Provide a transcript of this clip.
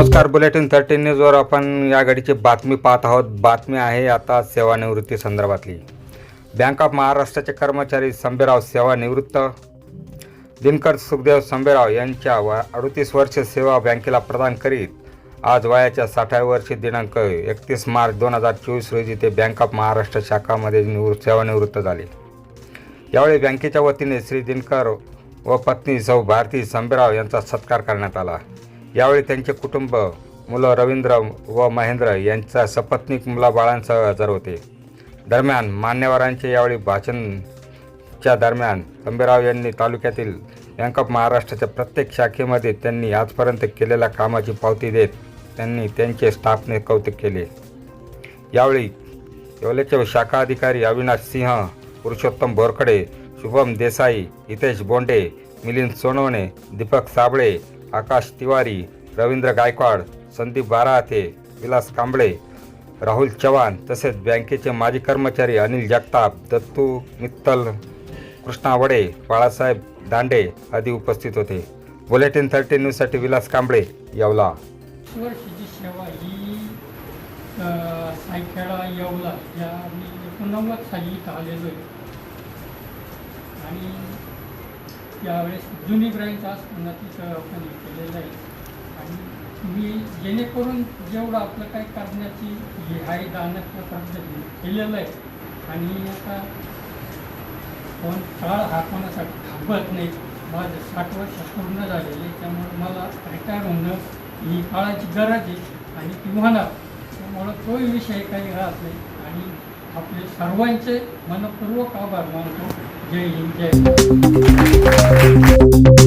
नमस्कार bulletin thirteen न्यूजवर आपण या घडीची बातमी पाहत आहोत. बातमी आहे आता सेवानिवृत्ती संदर्भातली. बँक ऑफ महाराष्ट्राचे कर्मचारी संबेराव सेवानिवृत्त. दिनकर सुखदेव संबेराव यांच्या व अडतीस वर्ष सेवा बँकेला प्रदान करीत आज वयाच्या साठाव्या वर्षी दिनांक एकतीस मार्च दोन हजार चोवीस रोजी ते बँक ऑफ महाराष्ट्र शाखामध्ये निवृत्त सेवानिवृत्त झाले. यावेळी बँकेच्या वतीने श्री दिनकर व पत्नी सौ भारती संबेराव यांचा सत्कार करण्यात आला. यावेळी त्यांचे कुटुंब मुलं रवींद्र व महेंद्र यांचा सपत्नीक मुलाबाळांसह हजर होते. दरम्यान मान्यवरांचे यावेळी भाषणच्या दरम्यान संबेराव यांनी तालुक्यातील बँक ऑफ महाराष्ट्राच्या प्रत्येक शाखेमध्ये त्यांनी आजपर्यंत केलेल्या कामाची पावती देत त्यांनी त्यांचे स्टाफने कौतुक केले. यावेळी येवलेचे शाखा अधिकारी अविनाश सिंह पुरुषोत्तम बोरकडे शुभम देसाई हितेश बोंडे मिलिंद सोनवणे दीपक साबळे आकाश तिवारी रवींद्र गायकवाड संदीप बाराहाते विलास कांबळे राहुल चव्हाण तसेच बँकेचे माजी कर्मचारी अनिल जगताप दत्तू मित्तल कृष्णा वडे बाळासाहेब दांडे आदी उपस्थित होते. बुलेटिन थर्टी न्यूजसाठी विलास कांबळे येवला. सेवा ही सायखेडा येवला. या मी एकोणनव्वद साली इथं आलेलो आहे. आणि यावेळेस जुनी ब्रँच असताना तिथं आपण केलेलं आहे. आणि मी जेणेकरून जेवढं आपलं काय करण्याची हे आहे दानच्या पद्धतीने केलेलं आहे आणि आता कोण काळ हा कोणासाठी थांबत नाही माझं साठ वर्ष पूर्ण झालेले त्यामुळे मला रिटायर होणं ही काळाची गरज आहे. आणि ती म्हणा त्यामुळं तोही विषय काही राहत नाही. आणि आपले सर्वांचे मनपूर्वक आभार मानतो. जय हिंद जय